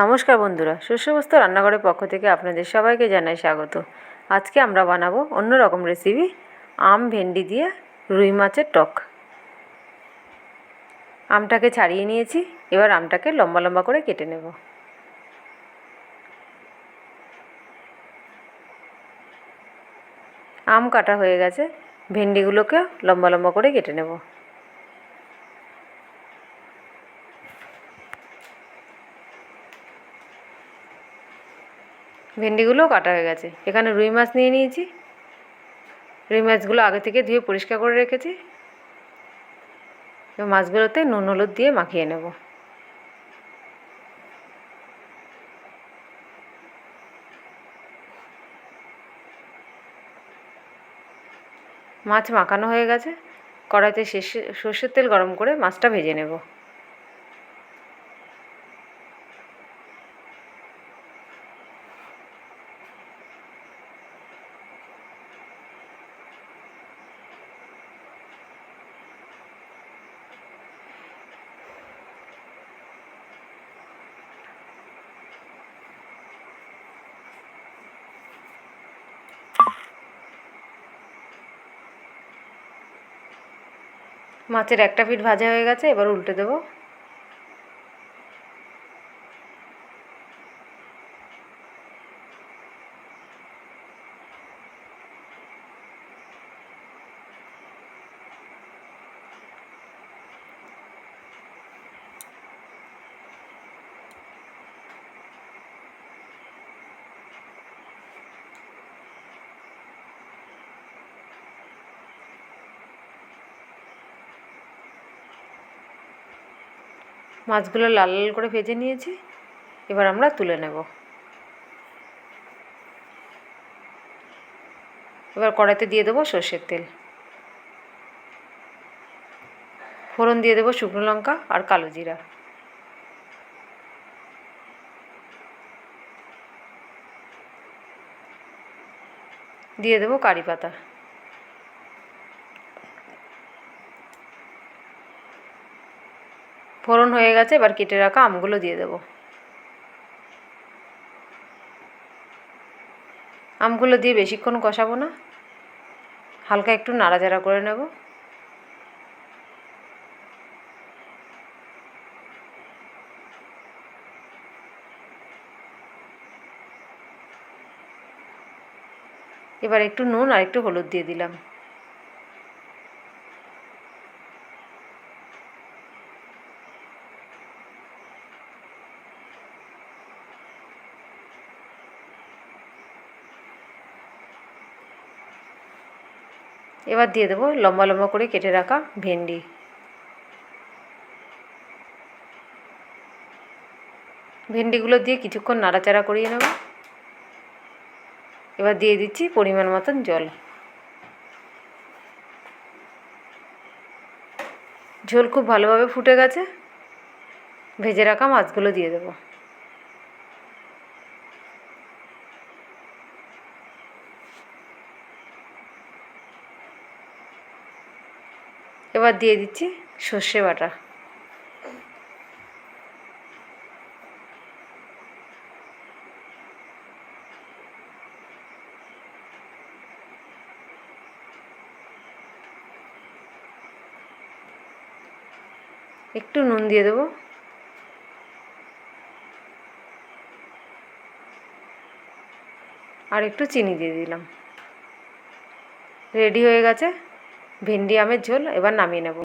নমস্কার বন্ধুরা শস্যবস্ত রান্নাঘরের পক্ষ থেকে আপনাদের সবাইকে জানাই স্বাগত। আজকে আমরা বানাবো অন্য রকম রেসিপি আম ভেন্ডি দিয়ে রুই মাছের টক। আমটাকে ছাড়িয়ে নিয়েছি, এবার আমটাকে লম্বা লম্বা করে কেটে নেব। আম কাটা হয়ে গেছে ভেন্ডিগুলোকে লম্বা লম্বা করে কেটে নেব। ভেন্ডিগুলোও কাটা হয়ে গেছে। এখানে রুই মাছ নিয়ে নিয়েছি। রুই মাছগুলো আগে থেকে ধুয়ে পরিষ্কার করে রেখেছি। মাছগুলোতে নুন, হলুদ দিয়ে মাখিয়ে নেব। মাছ মাখানো হয়ে গেছে। কড়াইতে সর্ষের তেল গরম করে মাছটা ভেজে নেব। মাছের একটা পিঠ ভাজা হয়ে গেছে এবার উল্টে দেবো। মাছগুলো লাল লাল করে ভেজে নিয়েছি। এবার আমরা তুলে নেব। এবার কড়াইতে দিয়ে দেবো সর্ষের তেল। ফোড়ন দিয়ে দেবো শুকনো লঙ্কা আর কালো জিরা। দিয়ে দেবো কারি পাতা। ফোড়ন হয়ে গেছে, এবার কেটে রাখা আমগুলো দিয়ে দেবো। আমগুলো দিয়ে বেশিক্ষণ কষাবো না, হালকা একটু নাড়াচাড়া করে নেব। এবার একটু নুন আর একটু হলুদ দিয়ে দিলাম। এবার দিয়ে দেবো লম্বা লম্বা করে কেটে রাখা ভেন্ডি। ভেন্ডিগুলো দিয়ে কিছুক্ষণ নাড়াচাড়া করিয়ে নেব। এবার দিয়ে দিচ্ছি পরিমাণ মতন জল। ঝোল খুব ভালোভাবে ফুটে গেছে। ভেজে রাখা মাছগুলো দিয়ে দেবো। এবার দিয়ে দিচ্ছি সর্ষে বাটা। একটু নুন দিয়ে দেবো। আর একটু চিনি দিয়ে দিলাম। রেডি হয়ে গেছে? ভেন্ডি আমের ঝোল এবার নামিয়ে নেব।